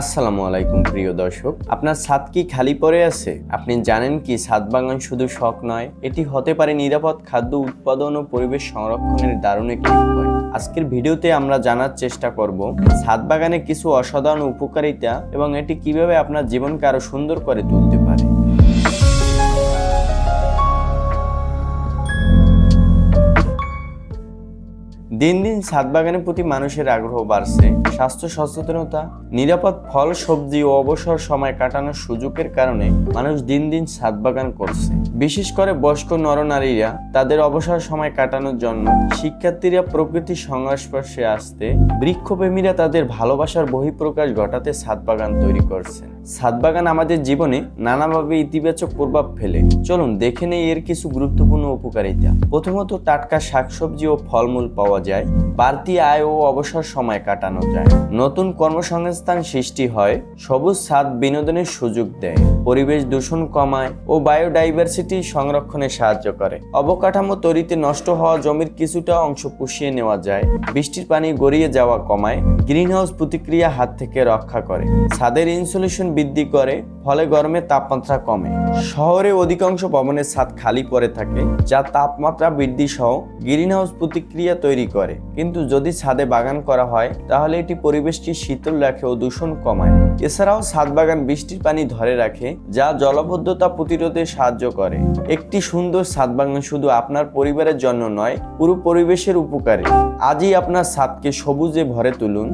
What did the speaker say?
আসসালামু আলাইকুম, প্রিয় দর্শক। আপনার ছাদ কি খালি পড়ে আছে? আপনি জানেন কি ছাদ বাগান শুধু শখ নয়, এটি হতে পারে নিরাপদ খাদ্য উৎপাদন ও পরিবেশ সংরক্ষণের দারুণ একটি উপায়। আজকের ভিডিওতে আমরা জানার চেষ্টা করব ছাদ বাগানে কিছু অসাধারণ উপকারিতা এবং এটি কীভাবে আপনার জীবনকে আরও সুন্দর করে তুলতে পারে। দিন দিন ছাদ বাগানের প্রতি মানুষের আগ্রহ বাড়ছে। স্বাস্থ্য সচেতনতা, নিরাপদ ফল, সবজি ও অবসর সময় কাটানোর সুযোগের কারণে মানুষ দিন দিন ছাদ বাগান করছে। বিশেষ করে বয়স্ক নরনারীরা তাদের অবসর সময় কাটানোর জন্য শিক্ষার্থীরা প্রকৃতির সংস্পর্শে আসতে, বৃক্ষপ্রেমীরা তাদের ভালোবাসার বহিঃপ্রকাশ ঘটাতে ছাদ বাগান তৈরি করছেন। ছাদ বাগান আমাদের জীবনে নানাভাবে ইতিবাচক প্রভাব ফেলে। চলুন দেখে নেই এর কিছু গুরুত্বপূর্ণ উপকারিতা। প্রথমত টাটকা শাকসবজি ও ফলমূল পাওয়া যায়। বাড়তি আয় ও অবসর সময় কাটানো যায়। নতুন কর্মসংস্থান সৃষ্টি হয়, সবুজ ছাদ বিনোদনের সুযোগ দেয়, পরিবেশ দূষণ কমায় ও বায়োডাইভার্সিটি সংরক্ষণে সাহায্য করে। অবকাঠামো তৈরিতে নষ্ট হওয়া জমির কিছুটা অংশ পুষিয়ে নেওয়া যায়, বৃষ্টির পানি গড়িয়ে যাওয়া কমায়, গ্রিনহাউস প্রতিক্রিয়া হাত থেকে রক্ষা করে। ছাদের ইনসুলেশন বৃদ্ধি করে, ফলে গরমে তাপমাত্রা কমে। শহরে অধিকাংশ ভবনের ছাদ খালি পড়ে থাকে, যা তাপমাত্রা বৃদ্ধি সহ গ্রিনহাউস প্রতিক্রিয়া তৈরি করে কিন্তু যদি ছাদে বাগান করা হয়, তাহলে এটি পরিবেশটি শীতল রাখে ও দূষণ কমায়। এছাড়াও ছাদ বাগান বৃষ্টির পানি ধরে রাখে, যা জলবদ্ধতা প্রতিরোধে সাহায্য করে। একটি সুন্দর ছাদ বাগান শুধু আপনার পরিবারের জন্য নয়, পুরো পরিবেশের উপকারী। আজই আপনার ছাদকে সবুজে ভরে তুলুন।